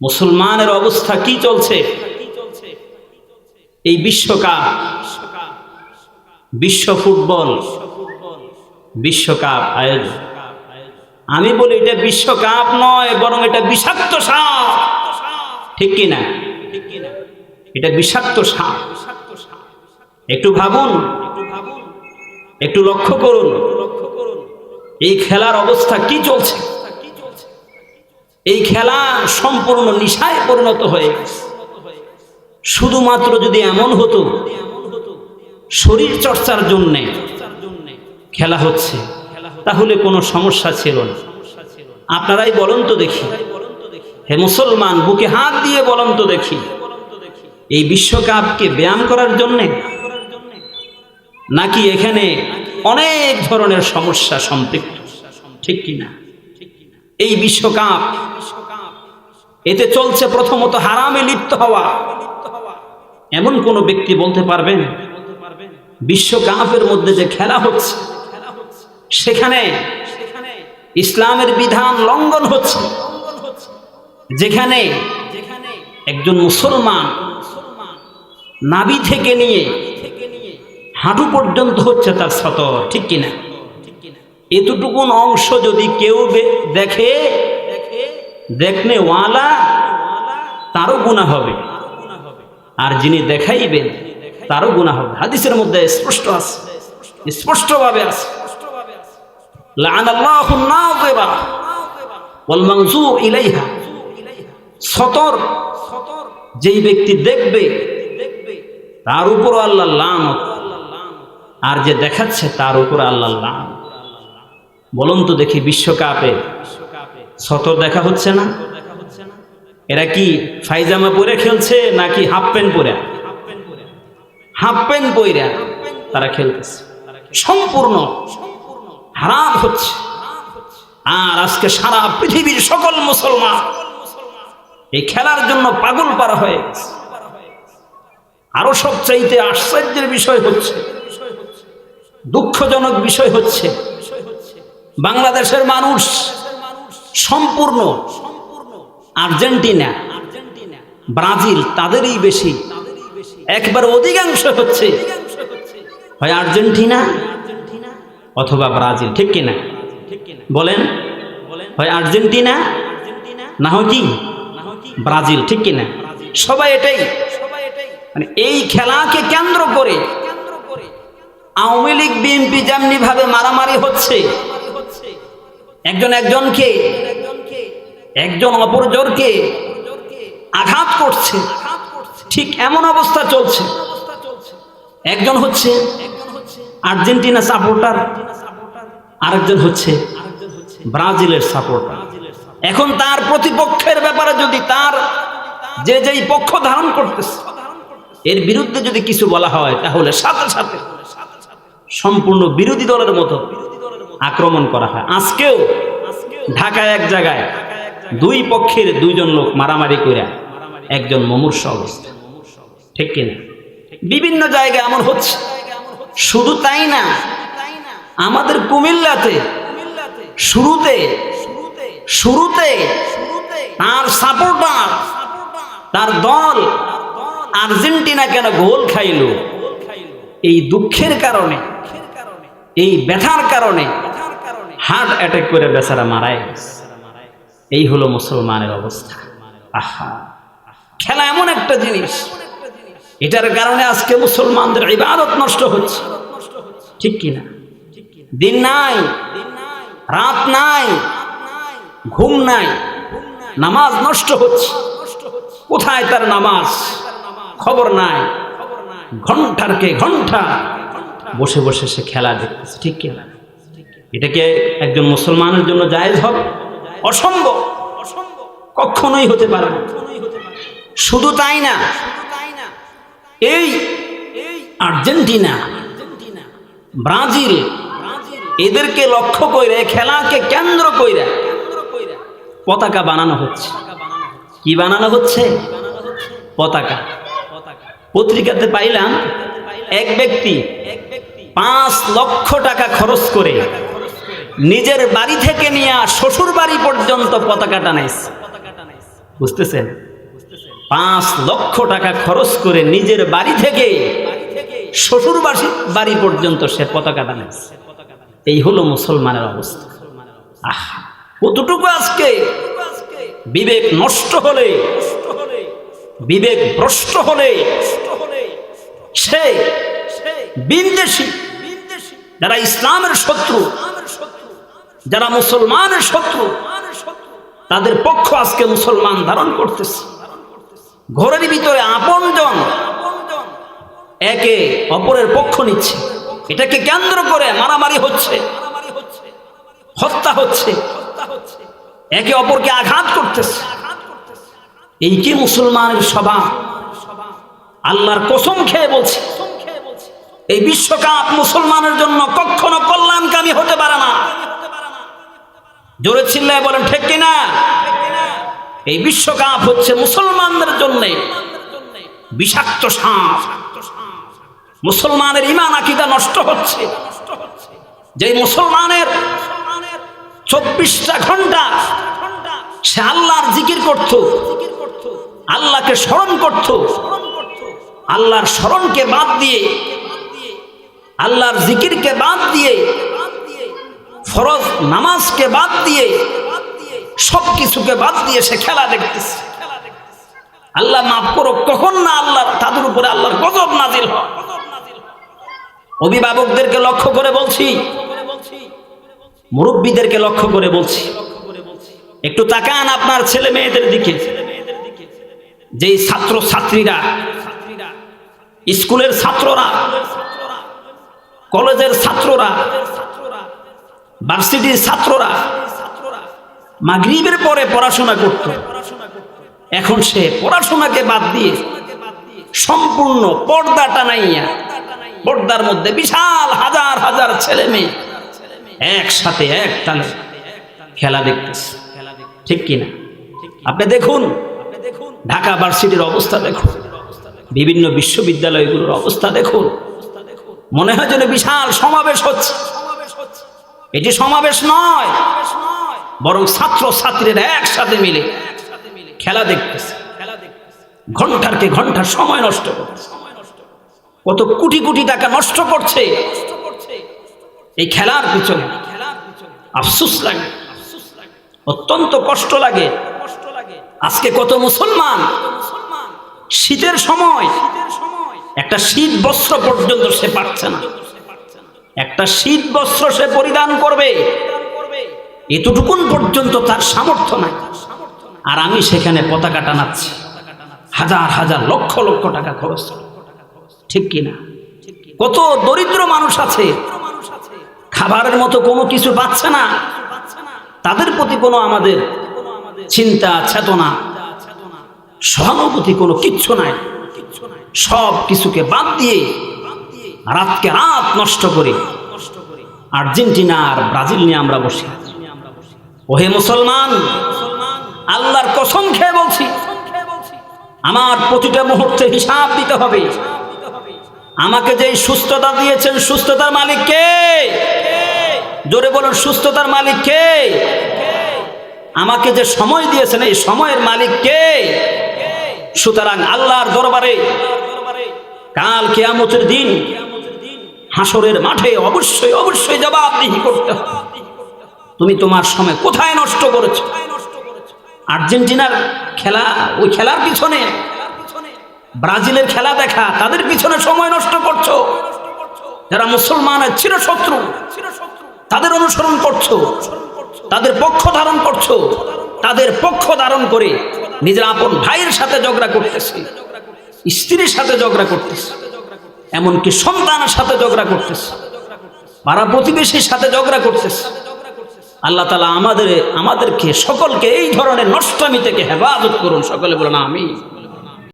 মুসলমানের অবস্থা কি চলছে? এই বিশ্বকাপ, বিশ্ব ফুটবল, বিশ্বকাপ আয়োজন। আমি বলি এটা বিশ্বকাপ নয়, বরং এটা বিষাক্ত সাপ। ঠিক কি না এটা বিষাক্ত সাপ। একটু ভাবুন, একটু লক্ষ্য করুন। এই খেলার অবস্থা কি চলছে? এই খেলা সম্পূর্ণ নিশায় পরিণত হয়ে শুধুমাত্র যদি এমন হতো, শরীর চর্চার জন্য খেলা হচ্ছে, তাহলে কোনো সমস্যা ছিল না। আপনারাই বলুন তো দেখি। হে মুসলমান, বুকে হাত দিয়ে বলুন তো দেখি। এই বিশ্বকাপকে ব্যায়াম করার জন্যে নাকি এখানে অনেক ধরনের সমস্যা সম্পৃক্ত? ঠিক কিনা? এই বিশ্বকাপ। এতে চলছে প্রথমত হারামে লিপ্ত হওয়া। এমন কোন ব্যক্তি বলতে পারবেন, বিশ্বকাপের মধ্যে যে খেলা হচ্ছে, সেখানে ইসলামের বিধান লঙ্ঘন হচ্ছে, যেখানে একজন মুসলমান নাবি থেকে নিয়ে হাঁটু পর্যন্ত হচ্ছে তার সতর, ঠিক কিনা? এতটুকুন অংশ যদি কেউ দেখে, দেখনে ওয়ালা, তারও গুণা হবে। আর যিনি দেখাইবেন, তারও গুণা হবে। হাদিসের মধ্যে স্পষ্ট আছে। স্পষ্টভাবে আছে। সতর। যেই ব্যক্তি দেখবে, তার উপর আল্লাহ লানত। আর যে দেখাচ্ছে, তার উপর আল্লাহ লানত। বলুন তো দেখি বিশ্বকাপে সতর দেখা হচ্ছে না? এরা কি ফাইজামা পরে খেলছে নাকি হাফ প্যান্ট পরে? হাফ প্যান্ট পইরা তারা খেলতেছে। সম্পূর্ণ হারাম হচ্ছে। আর আজকে সারা পৃথিবীর সকল মুসলমান এই খেলার জন্য পাগল পারা হয়ে আরও সবচাইতে আশ্চর্যের বিষয় হচ্ছে, দুঃখজনক বিষয় হচ্ছে বাংলাদেশের মানুষ সম্পূর্ণ আর্জেন্টিনা, ব্রাজিল তাদেরই বেশি। একবার অধিকাংশ হচ্ছে হয় আর্জেন্টিনা অথবা ব্রাজিল, ঠিক কিনা বলেন, হয় আর্জেন্টিনা না হয় কি? ব্রাজিল, ঠিক কিনা সবাই এটাই। মানে এই খেলাকে কেন্দ্র করে আওয়ামী লীগ, বিএনপি যেমনি ভাবে মারামারি হচ্ছে একজন একজনকে, একজন অপরজনকে আঘাত করছে। ঠিক এমন অবস্থা চলছে। একজন হচ্ছে আর্জেন্টিনা সাপোর্টার, আরেকজন হচ্ছে ব্রাজিলের সাপোর্টার। এখন তার প্রতিপক্ষের ব্যাপারে যদি তার যে যেই পক্ষ ধারণ করতেছে, এর বিরুদ্ধে যদি কিছু বলা হয়, তাহলে সাথে সাথে সম্পূর্ণ বিরোধী দলের মতো আক্রমণ করা হয়। আজকেও ঢাকায় এক জায়গায় দুই পক্ষের দুইজন লোক মারামারি করে একজন মমূর্ষ অবস্থা। ঠিক কিনা বিভিন্ন জায়গায় এমন হচ্ছে। শুধু তাই না, আমাদের কুমিল্লাতে শুরুতে শুরুতে তার সাপোর্টার, তার দল আর্জেন্টিনা কেন গোল খাইল? এই দুঃখের কারণে এই ব্যথার কারণে হার্ট অ্যাটাক করে বেচারা মারাই। এই হলো মুসলমানের অবস্থা। আহা। খেলা এমন একটা জিনিস। এটার কারণে আজকে মুসলমানদের ইবাদত নষ্ট হচ্ছে। ঠিক কিনা দিন নাই, রাত নাই, ঘুম নাই, নামাজ নষ্ট হচ্ছে। কোথায় তার নামাজ? খবর নাই। ঘণ্টার কে ঘণ্টা বসে বসে সে খেলা দেখতেছে, ঠিক কিনা এটাকে একজন মুসলমানের জন্য জায়েজ হবে অসম্ভব। কখনোই হতে পারে শুধু তাই না, এই আর্জেন্টিনা, ব্রাজিল, এদেরকে লক্ষ্য করে, খেলাকে কেন্দ্র কইরা পতাকা বানানো হচ্ছে। কি বানানো হচ্ছে? পতাকা। পত্রিকাতে পাইলাম, এক ব্যক্তি পাঁচ লক্ষ টাকা খরচ করে নিজের বাড়ি থেকে নিয়ে শ্বশুর বাড়ি পর্যন্ত পতাকা টানাইছে। বুঝতেছেন? পাঁচ লক্ষ টাকা খরচ করে নিজের বাড়ি থেকে শ্বশুর বাড়ি পর্যন্ত সে পতাকা টানাইছে। এই হলো মুসলমানের অবস্থা। আহ, কতটুকু আজকে? বিবেক নষ্ট হলে, বিবেক ভ্রষ্ট হলে, সে বিনদেশি। যারা ইসলামের শত্রু, যারা মুসলমানের শত্রু, তাদের পক্ষ আজকে মুসলমান ধারণ করতেছে। ঘরের ভিতরে আপনজন একে অপরের পক্ষ নিচ্ছে। এটাকে কেন্দ্র করে মারামারি হচ্ছে, হত্যা হচ্ছে, একে অপরকে আঘাত করতেছে। এই কি মুসলমানের স্বভাব আল্লাহর কসম খেয়ে বলছে। এই বিশ্বকাপ মুসলমানের জন্য কখনো কল্যাণকামী হতে পারে না। জোরে চিল্লায় বলেন, ঠিক কিনা? এই বিশ্বকাপ হচ্ছে মুসলমানদের জন্য বিষাক্ত সাপ। মুসলমানের ইমান আকিদা নষ্ট হচ্ছে। যে মুসলমানের চব্বিশটা ঘণ্টা সে আল্লাহর জিকির করত, আল্লাহকে স্মরণ করত, আল্লাহর স্মরণকে বাদ দিয়ে আল্লাহর জিকিরকে বাদ দিয়ে, ফরজ নামাজকে বাদ দিয়ে সব কিছুকে বাদ দিয়ে সে খেলা দেখতেছে। আল্লাহ মাফ করো কখন না আল্লাহ তাদের উপরে আল্লাহর গজব নাজিল অভিভাবকদেরকে লক্ষ্য করে বলছি, মুরব্বীদেরকে লক্ষ্য করে বলছি। একটু তাকান আপনার ছেলে মেয়েদের দিকে। যেই ছাত্র ছাত্রীরা স্কুলের ছাত্ররা কলেজের ছাত্ররা ভার্সিটির ছাত্ররা মাগরিবের পরে পড়াশোনা করত। এখন সে পড়াশোনাকে বাদ দিয়ে সম্পূর্ণ পর্দা টানাইয়া, পর্দার মধ্যে বিশাল হাজার হাজার ছেলে মেয়ে একসাথে এক তালে খেলা দেখতেছে। ঠিক কিনা? আপনি দেখুন, ঢাকা ভার্সিটির অবস্থা দেখুন, বিভিন্ন বিশ্ববিদ্যালয়গুলোর অবস্থা দেখুন। মনে হয় যেন বিশাল সমাবেশ হচ্ছে। এটি সমাবেশ নয়, বরং ছাত্র ছাত্রীরা একসাথে মিলে খেলা দেখতেছে। ঘণ্টার কে ঘণ্টার সময় নষ্ট কত কোটি কোটি টাকা নষ্ট করছে। এই খেলার পিছনে আফসুস লাগে, অত্যন্ত কষ্ট লাগে। আজকে কত মুসলমান শীতের সময় একটা শীত বস্ত্র পর্যন্ত সে পাচ্ছে না। একটা শীত বস্ত্র সে পরিধান করবে। এতটুকুন পর্যন্ত তার সামর্থ্য নাই। আর আমি সেখানে পতাকা টানাচ্ছি। হাজার হাজার, লক্ষ লক্ষ টাকা খরচ। ঠিক কিনা কত দরিদ্র মানুষ আছে। খাবারের মতো কোনো কিছু পাচ্ছে না। তাদের প্রতি কোনো আমাদের চিন্তা, চেতনা, সহানুভূতি কোনো কিচ্ছু নাই। সব কিছুকে বাদ দিয়ে রাতকে রাত নষ্ট করি। আর্জেন্টিনা আর ব্রাজিল নিয়ে আমরা বসি। ওহে মুসলমান, আল্লাহর কসম খেয়ে বলছি, আমার প্রতিটা মুহূর্তে হিসাব দিতে হবে। আমাকে যে সুস্থতা দিয়েছেন, সুস্থতার মালিক কে? জোরে বলুন, সুস্থতার মালিক কে? আমাকে যে সময় দিয়েছেন, এই সময়ের মালিক কে? সুতরাং আল্লাহর দরবারে কাল কেয়ামতের দিন হাসরের মাঠে অবশ্যই অবশ্যই জবাবদিহি করতে হবে। তুমি তোমার সময় কোথায় নষ্ট করেছ? আর্জেন্টিনার খেলা, ওই খেলার পিছনে, ব্রাজিলের খেলা দেখা, তাদের পিছনে সময় নষ্ট করছ? যারা মুসলমানের চিরশত্রু, তাদের অনুসরণ করছ? তাদের পক্ষ ধারণ করছ? তাদের পক্ষ ধারণ করে নিজের আপন ভাইয়ের সাথে ঝগড়া করতেছে, স্ত্রীর সাথে ঝগড়া করতেছে, এমনকি সন্তানের সাথে ঝগড়া করতেছে, পাড়া প্রতিবেশীর সাথে ঝগড়া করতেছে। আল্লাহ তালা আমাদের আমাদেরকে সকলকে এই ধরনের নষ্টমি থেকে হেফাজত করুন। সকলে বলেন আমি